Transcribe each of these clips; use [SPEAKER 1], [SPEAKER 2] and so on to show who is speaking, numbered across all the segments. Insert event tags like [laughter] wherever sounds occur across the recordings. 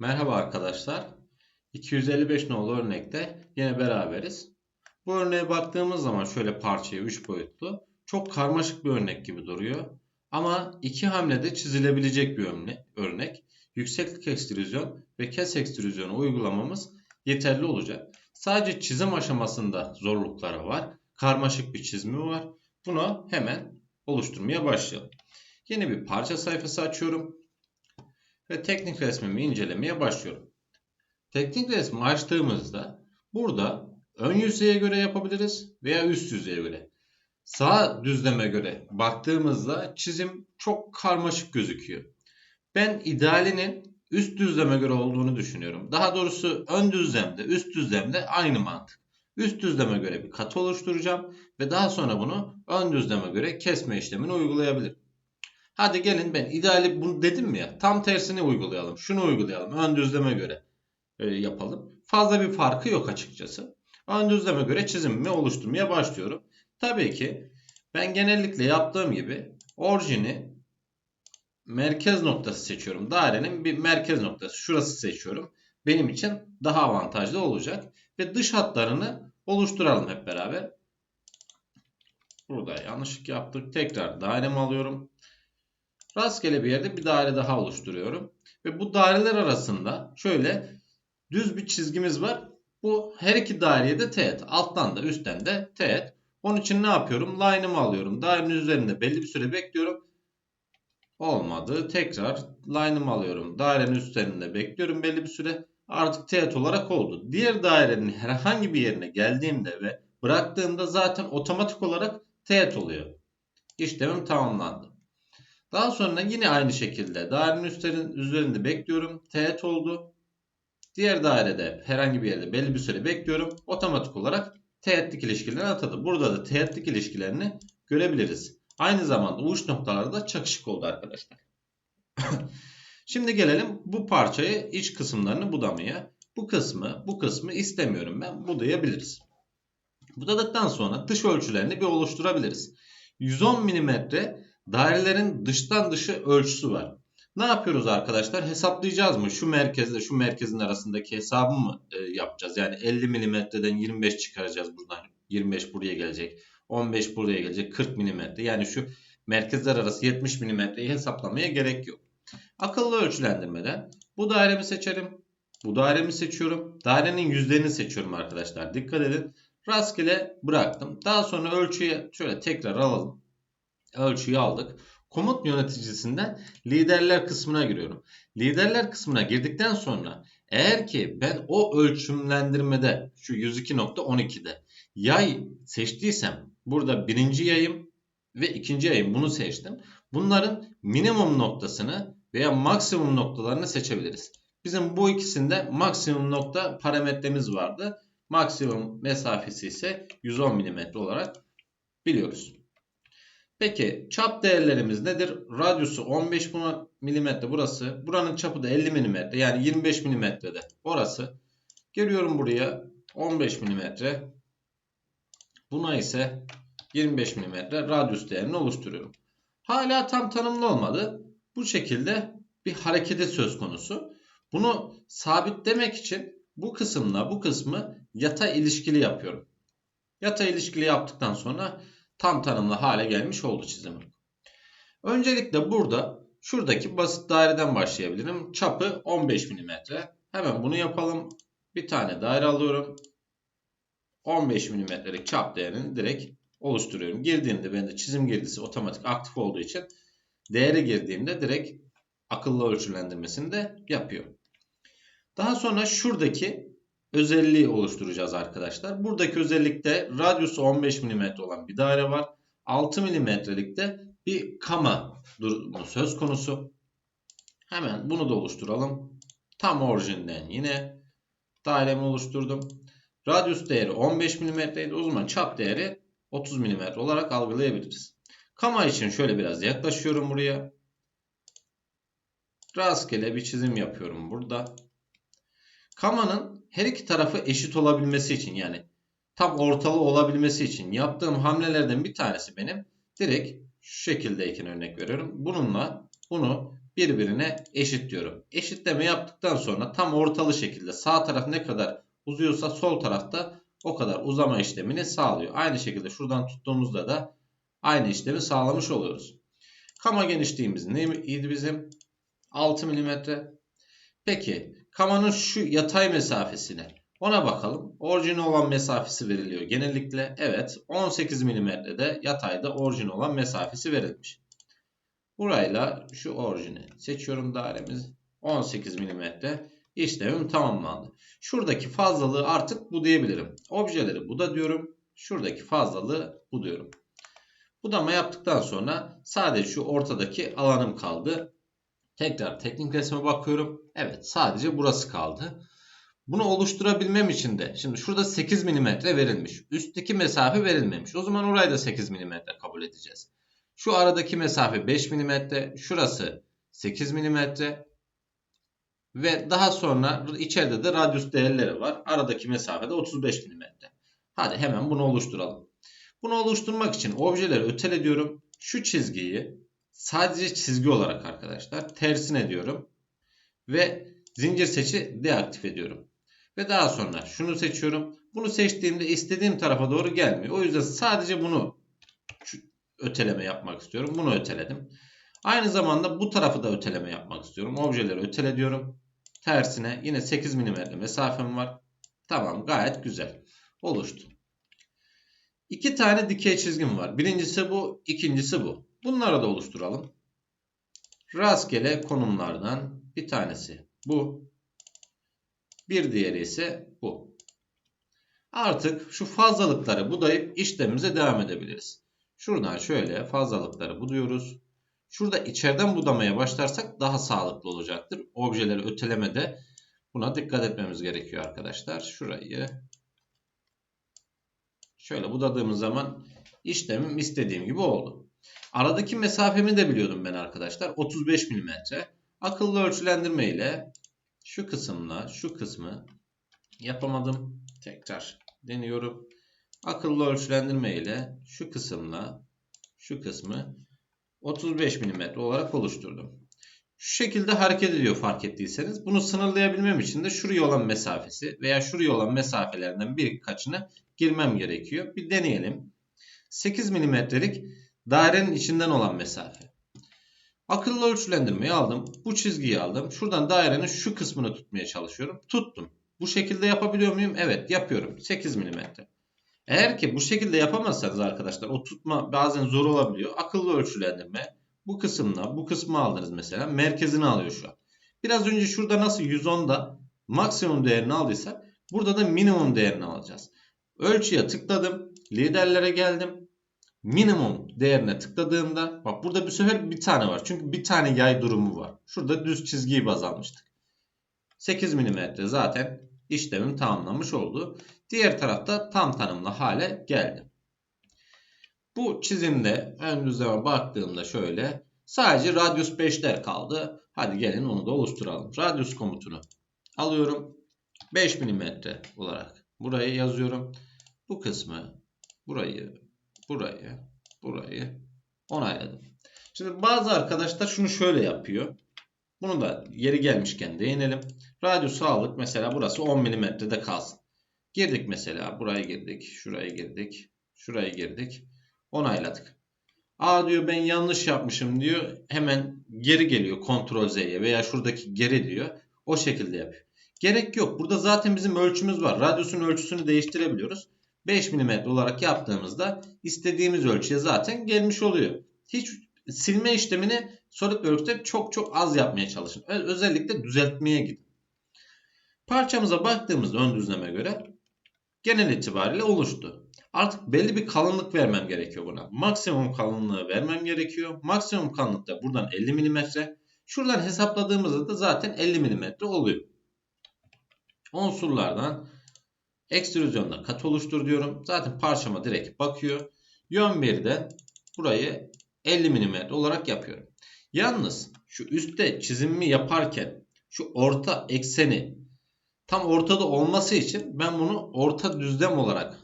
[SPEAKER 1] Merhaba arkadaşlar. 255 nolu örnekte yine beraberiz. Bu örneğe baktığımız zaman şöyle parçayı 3 boyutlu. Çok karmaşık bir örnek gibi duruyor. Ama iki hamlede çizilebilecek bir örnek. Yükseklik ekstrüzyon ve kes ekstrüzyonu uygulamamız yeterli olacak. Sadece çizim aşamasında zorlukları var. Karmaşık bir çizimi var. Bunu hemen oluşturmaya başlayalım. Yeni bir parça sayfası açıyorum ve teknik resmimi incelemeye başlıyorum. Teknik resmi açtığımızda burada ön yüzeye göre yapabiliriz veya üst yüzeye göre. Sağ düzleme göre baktığımızda çizim çok karmaşık gözüküyor. Ben idealinin üst düzleme göre olduğunu düşünüyorum. Daha doğrusu ön düzlemde, üst düzlemde aynı mantık. Üst düzleme göre bir kat oluşturacağım ve daha sonra bunu ön düzleme göre kesme işlemini uygulayabilirim. Hadi gelin ben ideali bunu dedim ya tam tersini uygulayalım. Şunu uygulayalım ön düzleme göre e, yapalım. Fazla bir farkı yok açıkçası. Ön düzleme göre çizimimi oluşturmaya başlıyorum. Tabii ki ben genellikle yaptığım gibi orijini merkez noktası seçiyorum. Dairenin bir merkez noktası. Şurası seçiyorum. Benim için daha avantajlı olacak. Ve dış hatlarını oluşturalım hep beraber. Burada yanlışlık yaptık. Tekrar dairemi alıyorum. Rastgele bir yerde bir daire daha oluşturuyorum. Ve bu daireler arasında şöyle düz bir çizgimiz var. Bu her iki daireye de teğet. Alttan da üstten de teğet. Onun için ne yapıyorum? Line'ımı alıyorum. Dairenin üzerinde belli bir süre bekliyorum. Olmadı. Tekrar line'ımı alıyorum. Dairenin üstlerinde bekliyorum belli bir süre. Artık teğet olarak oldu. Diğer dairenin herhangi bir yerine geldiğimde ve bıraktığımda zaten otomatik olarak teğet oluyor. İşlemim tamamlandı. Daha sonra yine aynı şekilde dairenin üstlerin, üzerinde bekliyorum. Teğet oldu. Diğer dairede herhangi bir yerde belli bir süre bekliyorum. Otomatik olarak teğetlik ilişkilerini atadı. Burada da teğetlik ilişkilerini görebiliriz. Aynı zamanda uç noktalarda çakışık oldu arkadaşlar. [coughs] Şimdi gelelim bu parçayı iç kısımlarını budamaya. Bu kısmı, bu kısmı istemiyorum ben. Budayabiliriz. Budadıktan sonra dış ölçülerini bir oluşturabiliriz. 110 mm dairelerin dıştan dışı ölçüsü var. Ne yapıyoruz arkadaşlar? Hesaplayacağız mı? Şu merkezle şu merkezin arasındaki hesabı mı e, yapacağız? Yani 50 milimetreden 25 çıkaracağız buradan. 25 buraya gelecek. 15 buraya gelecek. 40 milimetre. Yani şu merkezler arası 70 milimetreyi hesaplamaya gerek yok. Akıllı ölçülendirmeden bu dairemi seçerim. Bu dairemi seçiyorum. Dairenin yüzlerini seçiyorum arkadaşlar. Dikkat edin. Rastgele bıraktım. Daha sonra ölçüye şöyle tekrar alalım ölçüyü aldık. Komut yöneticisinden liderler kısmına giriyorum. Liderler kısmına girdikten sonra eğer ki ben o ölçümlendirmede şu 102.12'de yay seçtiysem burada birinci yayım ve ikinci yayım bunu seçtim. Bunların minimum noktasını veya maksimum noktalarını seçebiliriz. Bizim bu ikisinde maksimum nokta parametremiz vardı. Maksimum mesafesi ise 110 mm olarak biliyoruz. Peki çap değerlerimiz nedir? Radyusu 15 mm burası. Buranın çapı da 50 mm yani 25 mm'de orası. Geliyorum buraya 15 mm. Buna ise 25 mm radyus değerini oluşturuyorum. Hala tam tanımlı olmadı. Bu şekilde bir hareketi söz konusu. Bunu sabitlemek için bu kısımla bu kısmı yata ilişkili yapıyorum. Yata ilişkili yaptıktan sonra tam tanımlı hale gelmiş oldu çizimim. Öncelikle burada şuradaki basit daireden başlayabilirim. Çapı 15 mm. Hemen bunu yapalım. Bir tane daire alıyorum. 15 mm'lik çap değerini direkt oluşturuyorum. Girdiğimde bende çizim girdisi otomatik aktif olduğu için değeri girdiğimde direkt akıllı ölçülendirmesini de yapıyor. Daha sonra şuradaki özelliği oluşturacağız arkadaşlar. Buradaki özellikte radyusu 15 mm olan bir daire var. 6 mm'likte bir kama durumu söz konusu. Hemen bunu da oluşturalım. Tam orijinden yine dairemi oluşturdum. Radyus değeri 15 mm idi. O zaman çap değeri 30 mm olarak algılayabiliriz. Kama için şöyle biraz yaklaşıyorum buraya. Rastgele bir çizim yapıyorum burada. Kamanın her iki tarafı eşit olabilmesi için yani tam ortalı olabilmesi için yaptığım hamlelerden bir tanesi benim direkt şu şekildeyken örnek veriyorum. Bununla bunu birbirine eşit diyorum. Eşitleme yaptıktan sonra tam ortalı şekilde sağ taraf ne kadar uzuyorsa sol tarafta o kadar uzama işlemini sağlıyor. Aynı şekilde şuradan tuttuğumuzda da aynı işlemi sağlamış oluyoruz. Kama genişliğimiz neydi bizim? 6 mm. Peki kamanın şu yatay mesafesine ona bakalım. Orijin olan mesafesi veriliyor genellikle. Evet 18 mm'de yatayda orijin olan mesafesi verilmiş. Burayla şu orijini seçiyorum dairemiz 18 mm işlemim tamamlandı. Şuradaki fazlalığı artık bu diyebilirim. Objeleri bu da diyorum. Şuradaki fazlalığı bu diyorum. Budama yaptıktan sonra sadece şu ortadaki alanım kaldı. Tekrar teknik resme bakıyorum. Evet sadece burası kaldı. Bunu oluşturabilmem için de şimdi şurada 8 mm verilmiş. Üstteki mesafe verilmemiş. O zaman orayı da 8 mm kabul edeceğiz. Şu aradaki mesafe 5 mm. Şurası 8 mm. Ve daha sonra içeride de radyus değerleri var. Aradaki mesafe de 35 mm. Hadi hemen bunu oluşturalım. Bunu oluşturmak için objeleri ötele diyorum. Şu çizgiyi sadece çizgi olarak arkadaşlar tersine diyorum. Ve zincir seçi deaktif ediyorum. Ve daha sonra şunu seçiyorum. Bunu seçtiğimde istediğim tarafa doğru gelmiyor. O yüzden sadece bunu öteleme yapmak istiyorum. Bunu öteledim. Aynı zamanda bu tarafı da öteleme yapmak istiyorum. Objeleri ötele diyorum. Tersine yine 8 mm mesafem var. Tamam gayet güzel. Oluştu. İki tane dikey çizgim var. Birincisi bu, ikincisi bu. Bunları da oluşturalım. Rastgele konumlardan bir tanesi bu. Bir diğeri ise bu. Artık şu fazlalıkları budayıp işlemimize devam edebiliriz. Şuradan şöyle fazlalıkları buduyoruz. Şurada içeriden budamaya başlarsak daha sağlıklı olacaktır. Objeleri ötelemede buna dikkat etmemiz gerekiyor arkadaşlar. Şurayı şöyle budadığımız zaman işlemim istediğim gibi oldu. Aradaki mesafemi de biliyordum ben arkadaşlar. 35 mm. Akıllı ölçülendirme ile şu kısımla şu kısmı yapamadım. Tekrar deniyorum. Akıllı ölçülendirme ile şu kısımla şu kısmı 35 mm olarak oluşturdum. Şu şekilde hareket ediyor fark ettiyseniz. Bunu sınırlayabilmem için de şuraya olan mesafesi veya şuraya olan mesafelerden birkaçını girmem gerekiyor. Bir deneyelim. 8 mm'lik dairenin içinden olan mesafe. Akıllı ölçülendirmeyi aldım. Bu çizgiyi aldım. Şuradan dairenin şu kısmını tutmaya çalışıyorum. Tuttum. Bu şekilde yapabiliyor muyum? Evet yapıyorum. 8 mm. Eğer ki bu şekilde yapamazsanız arkadaşlar o tutma bazen zor olabiliyor. Akıllı ölçülendirme bu kısımla bu kısmı aldınız mesela. Merkezini alıyor şu an. Biraz önce şurada nasıl 110'da maksimum değerini aldıysak burada da minimum değerini alacağız. Ölçüye tıkladım. Liderlere geldim. Minimum değerine tıkladığımda bak burada bir sefer bir tane var. Çünkü bir tane yay durumu var. Şurada düz çizgiyi baz almıştık. 8 mm zaten işlemim tamamlanmış oldu. Diğer tarafta tam tanımlı hale geldi. Bu çizimde ön düzleme baktığımda şöyle sadece radius 5'ler kaldı. Hadi gelin onu da oluşturalım. Radius komutunu alıyorum. 5 mm olarak burayı yazıyorum. Bu kısmı burayı burayı burayı onayladım. Şimdi bazı arkadaşlar şunu şöyle yapıyor. Bunu da yeri gelmişken değinelim. Radyus sağlık mesela burası 10 mm'de kalsın. Girdik mesela buraya girdik, şuraya girdik, şuraya girdik. Onayladık. Aa diyor ben yanlış yapmışım diyor. Hemen geri geliyor Ctrl Z'ye veya şuradaki geri diyor. O şekilde yapıyor. Gerek yok. Burada zaten bizim ölçümüz var. Radyosun ölçüsünü değiştirebiliyoruz. 5 mm olarak yaptığımızda istediğimiz ölçüye zaten gelmiş oluyor. Hiç silme işlemini SolidWorks'te çok çok az yapmaya çalışın. Özellikle düzeltmeye gidin. Parçamıza baktığımızda ön düzleme göre genel itibariyle oluştu. Artık belli bir kalınlık vermem gerekiyor buna. Maksimum kalınlığı vermem gerekiyor. Maksimum kalınlık da buradan 50 mm. Şuradan hesapladığımızda da zaten 50 mm oluyor. Unsurlardan ekstrüzyonda kat oluştur diyorum. Zaten parçama direkt bakıyor. Yön 1'de burayı 50 mm olarak yapıyorum. Yalnız şu üstte çizimimi yaparken şu orta ekseni tam ortada olması için ben bunu orta düzlem olarak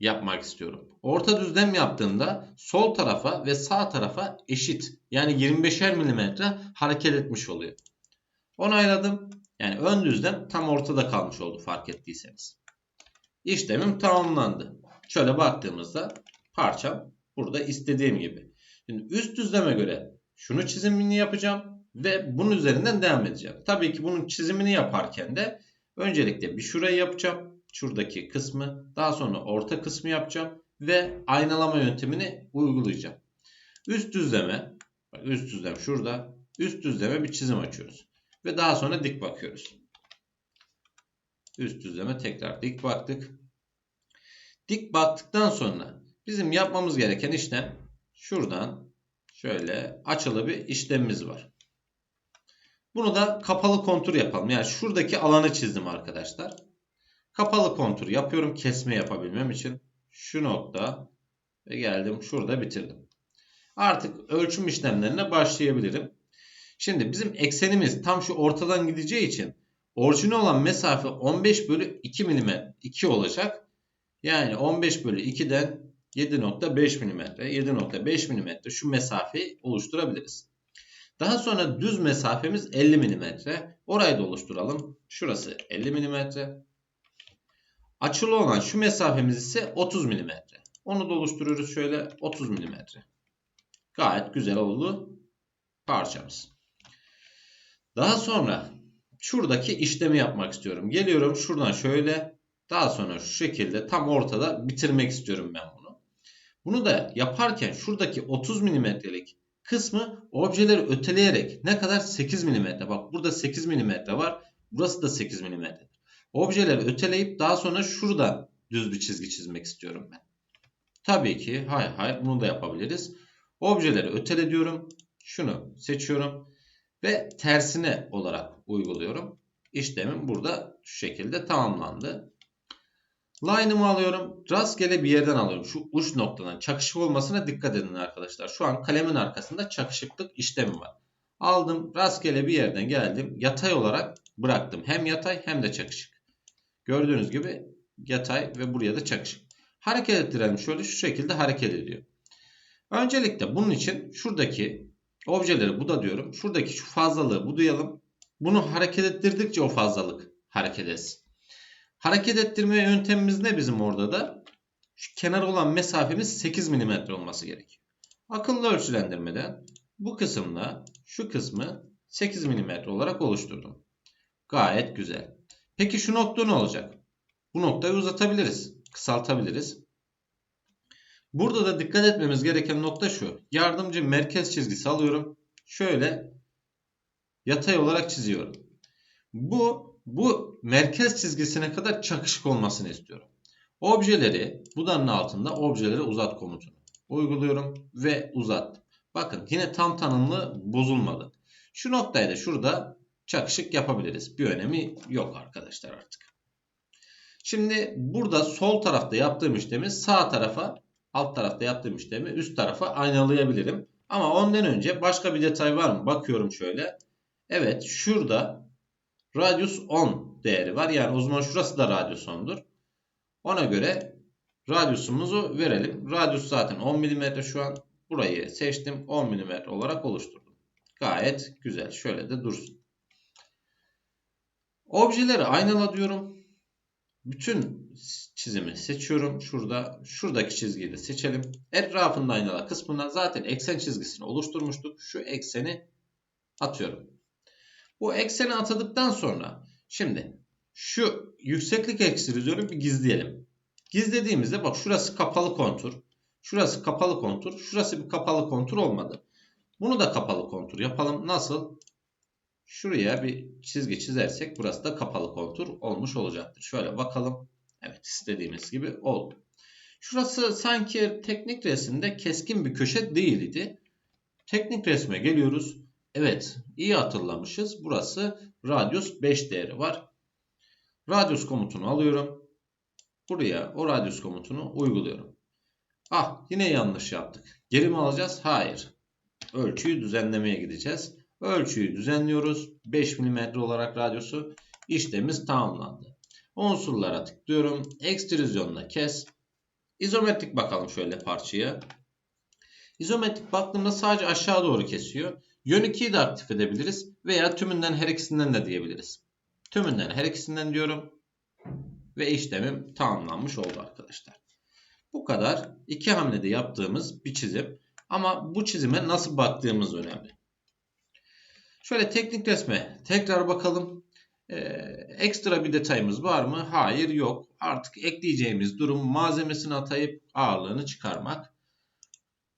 [SPEAKER 1] yapmak istiyorum. orta düzlem yaptığımda sol tarafa ve sağ tarafa eşit. Yani 25'er milimetre hareket etmiş oluyor. Onayladım. Yani ön düzlem tam ortada kalmış oldu fark ettiyseniz. İşlemim tamamlandı. Şöyle baktığımızda parçam burada istediğim gibi. Şimdi üst düzleme göre şunu çizimini yapacağım ve bunun üzerinden devam edeceğim. Tabii ki bunun çizimini yaparken de öncelikle bir şurayı yapacağım. Şuradaki kısmı daha sonra orta kısmı yapacağım ve aynalama yöntemini uygulayacağım. Üst düzleme üst düzlem şurada üst düzleme bir çizim açıyoruz. Ve daha sonra dik bakıyoruz. Üst düzleme tekrar dik baktık. Dik baktıktan sonra bizim yapmamız gereken işlem şuradan şöyle açılı bir işlemimiz var. Bunu da kapalı kontur yapalım. Yani şuradaki alanı çizdim arkadaşlar. Kapalı kontur yapıyorum kesme yapabilmem için. Şu nokta ve geldim şurada bitirdim. Artık ölçüm işlemlerine başlayabilirim. Şimdi bizim eksenimiz tam şu ortadan gideceği için orijinal olan mesafe 15 bölü 2 mm 2 olacak. Yani 15 bölü 2'den 7.5 mm 7.5 mm şu mesafeyi oluşturabiliriz. Daha sonra düz mesafemiz 50 mm. Orayı da oluşturalım. Şurası 50 mm. Açılı olan şu mesafemiz ise 30 mm. Onu da oluşturuyoruz şöyle 30 mm. Gayet güzel oldu parçamız. Daha sonra şuradaki işlemi yapmak istiyorum. Geliyorum şuradan şöyle daha sonra şu şekilde tam ortada bitirmek istiyorum ben bunu. Bunu da yaparken şuradaki 30 milimetrelik kısmı objeleri öteleyerek ne kadar 8 milimetre. Bak burada 8 milimetre var. Burası da 8 milimetre. Objeleri öteleyip daha sonra şurada düz bir çizgi çizmek istiyorum ben. Tabii ki hayır hayır bunu da yapabiliriz. Objeleri ötele diyorum. Şunu seçiyorum ve tersine olarak uyguluyorum. İşlemim burada şu şekilde tamamlandı. Line'ımı alıyorum. Rastgele bir yerden alıyorum. Şu uç noktadan çakışık olmasına dikkat edin arkadaşlar. Şu an kalemin arkasında çakışıklık işlemi var. Aldım rastgele bir yerden geldim. Yatay olarak bıraktım. Hem yatay hem de çakışık. Gördüğünüz gibi yatay ve buraya da çakışık. Hareket ettirelim şöyle şu şekilde hareket ediyor. Öncelikle bunun için şuradaki objeleri bu da diyorum. Şuradaki şu fazlalığı budayalım. Bunu hareket ettirdikçe o fazlalık hareket etsin. Hareket ettirme yöntemimiz ne bizim orada da? Şu kenar olan mesafemiz 8 mm olması gerekiyor. Akıllı ölçülendirmeden bu kısımla şu kısmı 8 mm olarak oluşturdum. Gayet güzel. Peki şu nokta ne olacak? Bu noktayı uzatabiliriz. Kısaltabiliriz. Burada da dikkat etmemiz gereken nokta şu. Yardımcı merkez çizgisi alıyorum. Şöyle yatay olarak çiziyorum. Bu bu merkez çizgisine kadar çakışık olmasını istiyorum. Objeleri budanın altında objeleri uzat komutunu uyguluyorum ve uzattım. Bakın yine tam tanımlı bozulmadı. Şu noktayı da şurada çakışık yapabiliriz. Bir önemi yok arkadaşlar artık. Şimdi burada sol tarafta yaptığım işlemi sağ tarafa alt tarafta yaptığım işlemi üst tarafa aynalayabilirim. Ama ondan önce başka bir detay var mı? Bakıyorum şöyle. Evet şurada radius 10 değeri var. Yani o zaman şurası da radius 10'dur. Ona göre radiusumuzu verelim. Radius zaten 10 mm şu an. Burayı seçtim. 10 mm olarak oluşturdum. Gayet güzel. Şöyle de dursun. Objeleri aynala diyorum. Bütün çizimi seçiyorum. Şurada şuradaki çizgiyi de seçelim. Etrafında aynala kısmına zaten eksen çizgisini oluşturmuştuk. Şu ekseni atıyorum. Bu ekseni atadıktan sonra şimdi şu yükseklik eksilizörü bir gizleyelim. Gizlediğimizde bak şurası kapalı kontur. Şurası kapalı kontur. Şurası bir kapalı kontur olmadı. Bunu da kapalı kontur yapalım. Nasıl? Şuraya bir çizgi çizersek burası da kapalı kontur olmuş olacaktır. Şöyle bakalım. Evet istediğimiz gibi oldu. Şurası sanki teknik resimde keskin bir köşe değildi. Teknik resme geliyoruz. Evet iyi hatırlamışız. Burası radius 5 değeri var. Radius komutunu alıyorum. Buraya o radius komutunu uyguluyorum. Ah yine yanlış yaptık. Geri mi alacağız? Hayır. Ölçüyü düzenlemeye gideceğiz. Ölçüyü düzenliyoruz. 5 mm olarak radyosu. İşlemimiz tamamlandı. Unsurlara tıklıyorum. Ekstrüzyonla kes. İzometrik bakalım şöyle parçaya. İzometrik baktığımda sadece aşağı doğru kesiyor. Yön 2'yi de aktif edebiliriz veya tümünden her ikisinden de diyebiliriz. Tümünden her ikisinden diyorum ve işlemim tamamlanmış oldu arkadaşlar. Bu kadar iki hamlede yaptığımız bir çizim ama bu çizime nasıl baktığımız önemli. Şöyle teknik resme tekrar bakalım. Ee, ekstra bir detayımız var mı? Hayır yok. Artık ekleyeceğimiz durum malzemesini atayıp ağırlığını çıkarmak.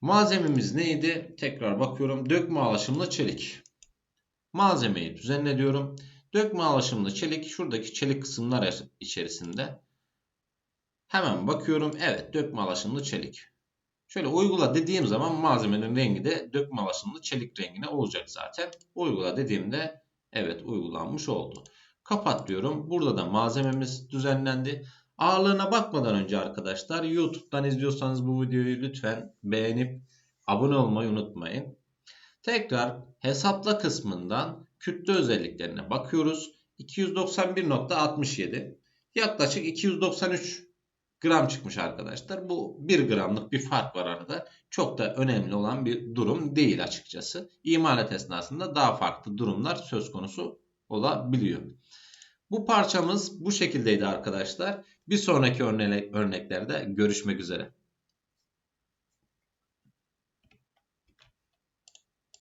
[SPEAKER 1] Malzememiz neydi? Tekrar bakıyorum. Dökme alaşımlı çelik. Malzemeyi düzenle diyorum. Dökme alaşımlı çelik şuradaki çelik kısımlar içerisinde. Hemen bakıyorum. Evet dökme alaşımlı çelik. Şöyle uygula dediğim zaman malzemenin rengi de dökme alaşımlı çelik rengine olacak zaten. Uygula dediğimde evet uygulanmış oldu. Kapat diyorum. Burada da malzememiz düzenlendi. Ağırlığına bakmadan önce arkadaşlar YouTube'dan izliyorsanız bu videoyu lütfen beğenip abone olmayı unutmayın. Tekrar hesapla kısmından kütle özelliklerine bakıyoruz. 291.67 yaklaşık 293 gram çıkmış arkadaşlar. Bu 1 gramlık bir fark var arada. Çok da önemli olan bir durum değil açıkçası. İmalat esnasında daha farklı durumlar söz konusu olabiliyor. Bu parçamız bu şekildeydi arkadaşlar. Bir sonraki örneklerde görüşmek üzere.